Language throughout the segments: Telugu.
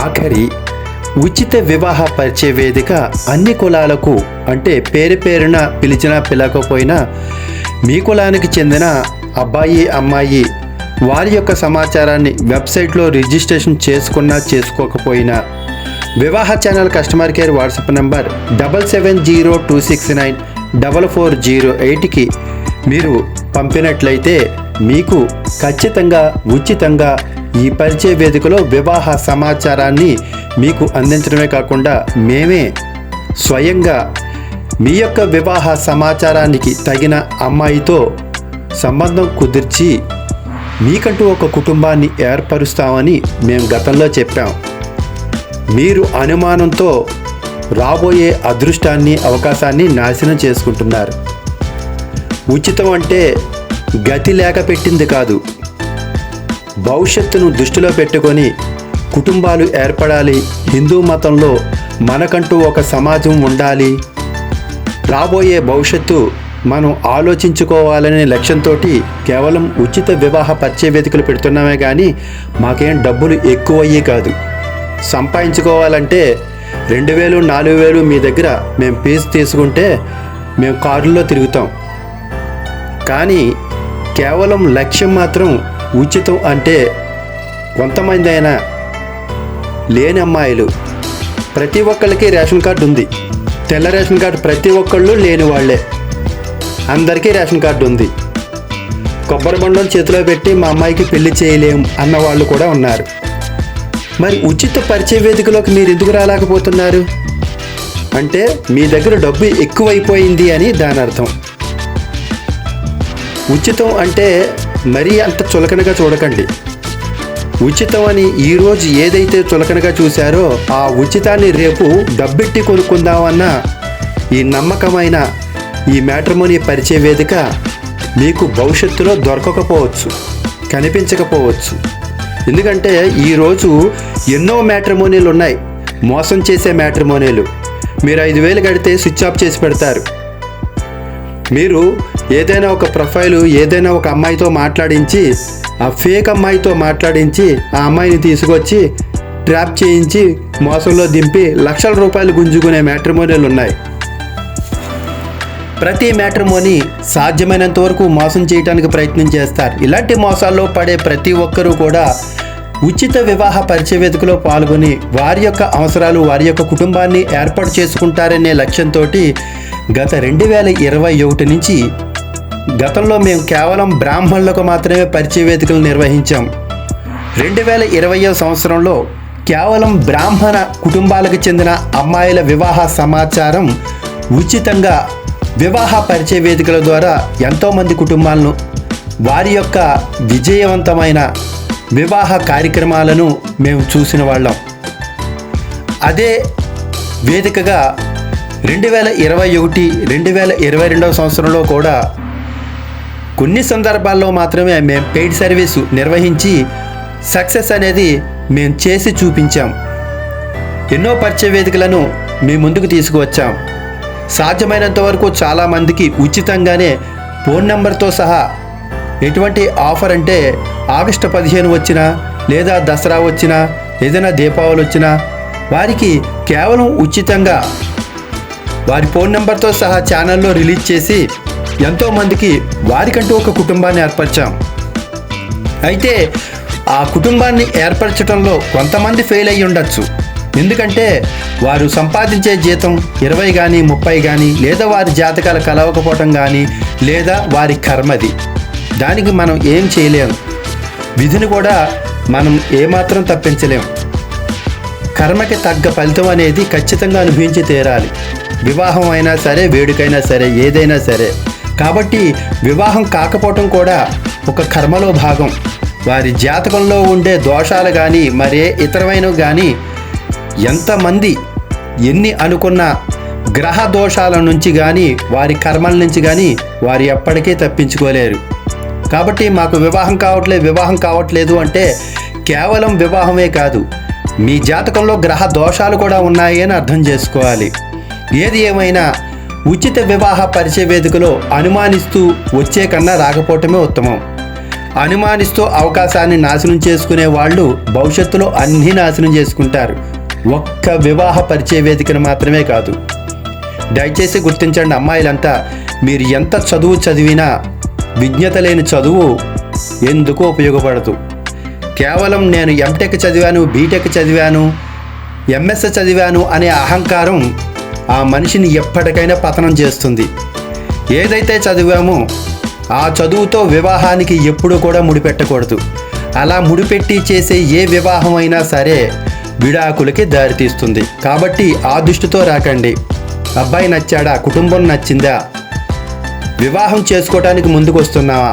ఆఖరి ఉచిత వివాహ పరిచయ వేదిక అన్ని కులాలకు అంటే పేరు పేరున పిలిచినా పిలకపోయినా మీ కులానికి చెందిన అబ్బాయి అమ్మాయి వారి యొక్క సమాచారాన్ని వెబ్సైట్లో రిజిస్ట్రేషన్ చేసుకున్నా చేసుకోకపోయినా వివాహ channel customer care WhatsApp number double seven zero two six nine double four zero ఎయిట్కి మీరు పంపినట్లయితే మీకు ఖచ్చితంగా ఉచితంగా ఈ పరిచయ వేదికలో వివాహ సమాచారాన్ని మీకు అందించడమే కాకుండా మేమే స్వయంగా మీ యొక్క వివాహ సమాచారానికి తగిన అమ్మాయితో సంబంధం కుదిర్చి మీకంటూ ఒక కుటుంబాన్ని ఏర్పరుస్తామని మేము గతంలో చెప్పాం. మీరు అనుమానంతో రాబోయే అదృష్టాన్ని అవకాశాన్ని నాశనం చేసుకుంటున్నారు. ఉచితం అంటే గతి లేక పెట్టింది కాదు. భవిష్యత్తును దృష్టిలో పెట్టుకొని కుటుంబాలు ఏర్పడాలి. హిందూ మతంలో మనకంటూ ఒక సమాజం ఉండాలి. రాబోయే భవిష్యత్తు మనం ఆలోచించుకోవాలనే లక్ష్యంతో కేవలం ఉచిత వివాహ పరిచయ వేదికలు పెడుతున్నామే కానీ మాకేం డబ్బులు ఎక్కువయ్యే కాదు. సంపాదించుకోవాలంటే రెండు వేలు నాలుగు వేలు మీ దగ్గర మేము ఫీజు తీసుకుంటే మేము కారులో తిరుగుతాం. కానీ కేవలం లక్ష్యం మాత్రం ఉచితం అంటే కొంతమంది అయినా లేని అమ్మాయిలు. ప్రతి ఒక్కళ్ళకి రేషన్ కార్డు ఉంది. తెల్ల రేషన్ కార్డు ప్రతి ఒక్కళ్ళు లేని వాళ్ళే. అందరికీ రేషన్ కార్డు ఉంది. కొబ్బరి బండలు చేతిలో పెట్టి మా అమ్మాయికి పెళ్ళి చేయలేం అన్న వాళ్ళు కూడా ఉన్నారు. మరి ఉచిత పరిచయ వేదికలోకి మీరు ఎందుకు రాలేకపోతున్నారు? అంటే మీ దగ్గర డబ్బు ఎక్కువైపోయింది అని దాని అర్థం ఉచితం అంటే మరీ అంత చులకనగా చూడకండి. ఉచితం అని ఈరోజు ఏదైతే చులకనగా చూశారో ఆ ఉచితాన్ని రేపు డబ్బెట్టి కొనుక్కుందామన్న ఈ నమ్మకమైన ఈ మ్యాట్రిమోనీ పరిచయ వేదిక మీకు భవిష్యత్తులో దొరకకపోవచ్చు కనిపించకపోవచ్చు. ఎందుకంటే ఈరోజు ఎన్నో మ్యాట్రిమోనీలు ఉన్నాయి. మోసం చేసే మ్యాట్రిమోనీలు. మీరు ఐదు వేలు కడితే స్విచ్ ఆఫ్ చేసి పెడతారు. మీరు ఏదైనా ఒక ప్రొఫైల్ ఏదైనా ఒక అమ్మాయితో మాట్లాడించి ఆ ఫేక్ అమ్మాయితో మాట్లాడించి ఆ అమ్మాయిని తీసుకొచ్చి ట్రాప్ చేయించి మోసంలో దింపి లక్షల రూపాయలు గుంజుకునే మ్యాట్రిమోనీలు ఉన్నాయి. ప్రతి మ్యాట్రిమోని సాధ్యమైనంత వరకు మోసం చేయడానికి ప్రయత్నం చేస్తారు. ఇలాంటి మోసాల్లో పడే ప్రతి ఒక్కరూ కూడా ఉచిత వివాహ పరిచయ వేదికలో పాల్గొని వారి యొక్క అవసరాలు వారి యొక్క కుటుంబాన్ని ఏర్పాటు చేసుకుంటారనే లక్ష్యంతో గత రెండు వేల ఇరవై ఒకటి నుంచి గతంలో మేము కేవలం బ్రాహ్మణులకు మాత్రమే పరిచయ వేదికలు నిర్వహించాం. రెండు వేల ఇరవయో సంవత్సరంలో కేవలం బ్రాహ్మణ కుటుంబాలకు చెందిన అమ్మాయిల వివాహ సమాచారం ఉచితంగా వివాహ పరిచయ వేదికల ద్వారా ఎంతోమంది కుటుంబాలను వారి యొక్క విజయవంతమైన వివాహ కార్యక్రమాలను మేము చూసిన వాళ్ళం. అదే వేదికగా రెండు వేల ఇరవై ఒకటి రెండు వేల ఇరవై రెండవ సంవత్సరంలో కూడా కొన్ని సందర్భాల్లో మాత్రమే మేము పెయిడ్ సర్వీసు నిర్వహించి సక్సెస్ అనేది మేము చేసి చూపించాం. ఎన్నో పరిచయ వేదికలను మీ ముందుకు తీసుకువచ్చాం. సాధ్యమైనంత వరకు చాలామందికి ఉచితంగానే ఫోన్ నెంబర్తో సహా ఎటువంటి ఆఫర్ అంటే ఆగస్టు పదిహేను వచ్చినా లేదా దసరా వచ్చినా ఏదైనా దీపావళి వచ్చినా వారికి కేవలం ఉచితంగా వారి ఫోన్ నెంబర్తో సహా ఛానల్లో రిలీజ్ చేసి ఎంతోమందికి వారికంటూ ఒక కుటుంబాన్ని ఏర్పరిచాం. అయితే ఆ కుటుంబాన్ని ఏర్పరచడంలో కొంతమంది ఫెయిల్ అయ్యి ఉండొచ్చు. ఎందుకంటే వారు సంపాదించే జీతం ఇరవై కానీ ముప్పై కానీ లేదా వారి జాతకాలు కలవకపోవటం కానీ లేదా వారి కర్మది దానికి మనం ఏం చేయలేం. విధిని కూడా మనం ఏమాత్రం తప్పించలేం. కర్మకి తగ్గ ఫలితం అనేది ఖచ్చితంగా అనుభవించి తీరాలి. వివాహం అయినా సరే వేడుకైనా సరే ఏదైనా సరే. కాబట్టి వివాహం కాకపోవటం కూడా ఒక కర్మలో భాగం. వారి జాతకంలో ఉండే దోషాలు కానీ మరే ఇతరమైనవి కానీ ఎంతమంది ఎన్ని అనుకున్న గ్రహ దోషాల నుంచి కానీ వారి కర్మల నుంచి కానీ వారు ఎప్పటికీ తప్పించుకోలేరు. కాబట్టి మాకు వివాహం కావట్లేదు వివాహం కావట్లేదు అంటే కేవలం వివాహమే కాదు. మీ జాతకంలో గ్రహ దోషాలు కూడా ఉన్నాయి అని అర్థం చేసుకోవాలి. ఏది ఏమైనా ఉచిత వివాహ పరిచయ వేదికలో అనుమానిస్తూ వచ్చే కన్నా రాకపోవటమే ఉత్తమం. అనుమానిస్తూ అవకాశాన్ని నాశనం చేసుకునే వాళ్ళు భవిష్యత్తులో అన్నీ నాశనం చేసుకుంటారు. ఒక్క వివాహ పరిచయ వేదికను మాత్రమే కాదు. దయచేసి గుర్తించండి అమ్మాయిలంతా మీరు ఎంత చదువు చదివినా విజ్ఞత లేని చదువు ఎందుకు ఉపయోగపడదు? కేవలం నేను ఎంటెక్ చదివాను బీటెక్ చదివాను ఎంఎస్ చదివాను అనే అహంకారం ఆ మనిషిని ఎప్పటికైనా పతనం చేస్తుంది. ఏదైతే చదివామో ఆ చదువుతో వివాహానికి ఎప్పుడూ కూడా ముడిపెట్టకూడదు. అలా ముడిపెట్టి చేసే ఏ వివాహం అయినా సరే విడాకులకి దారితీస్తుంది. కాబట్టి ఆ దృష్టితో రాకండి. అబ్బాయి నచ్చాడా? కుటుంబం నచ్చిందా? వివాహం చేసుకోవడానికి ముందుకు వస్తున్నావా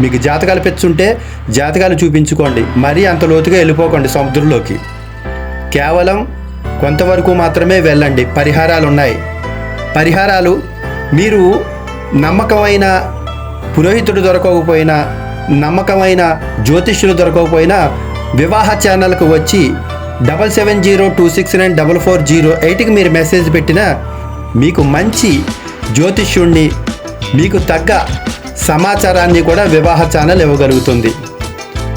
మీకు జాతకాలు పెంచుంటే జాతకాలు చూపించుకోండి. మరీ అంత లోతుగా వెళ్ళిపోకండి సముద్రంలోకి. కేవలం కొంతవరకు మాత్రమే వెళ్ళండి. పరిహారాలు ఉన్నాయి పరిహారాలు మీరు నమ్మకమైన పురోహితుడు దొరకకపోయినా నమ్మకమైన జ్యోతిష్యులు దొరకకపోయినా వివాహ ఛానల్కు వచ్చి double seven zero two six nine double four zero ఎయిట్కి మీరు మెసేజ్ పెట్టినా మీకు మంచి జ్యోతిష్యుణ్ణి మీకు తగ్గ సమాచారాన్ని కూడా వివాహ ఛానల్ ఇవ్వగలుగుతుంది.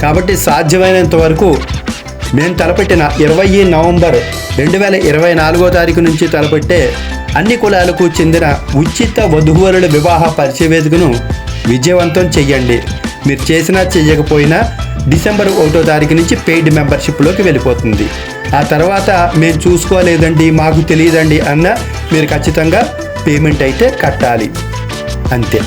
కాబట్టి సాధ్యమైనంత వరకు మేము తలపెట్టిన ఇరవై నవంబర్ రెండు వేల ఇరవై నాలుగో తారీఖు నుంచి తలపెట్టే అన్ని కులాలకు చెందిన ఉచిత వధువరుల వివాహ పరిచయ వేదికను విజయవంతం చెయ్యండి. మీరు చేసినా చేయకపోయినా డిసెంబర్ ఒకటో తారీఖు నుంచి పెయిడ్ మెంబర్షిప్లోకి వెళ్ళిపోతుంది. ఆ తర్వాత మేము చూసుకోలేదండి మాకు తెలియదండి అన్న మీరు ఖచ్చితంగా పేమెంట్ అయితే కట్టాలి. అంతే.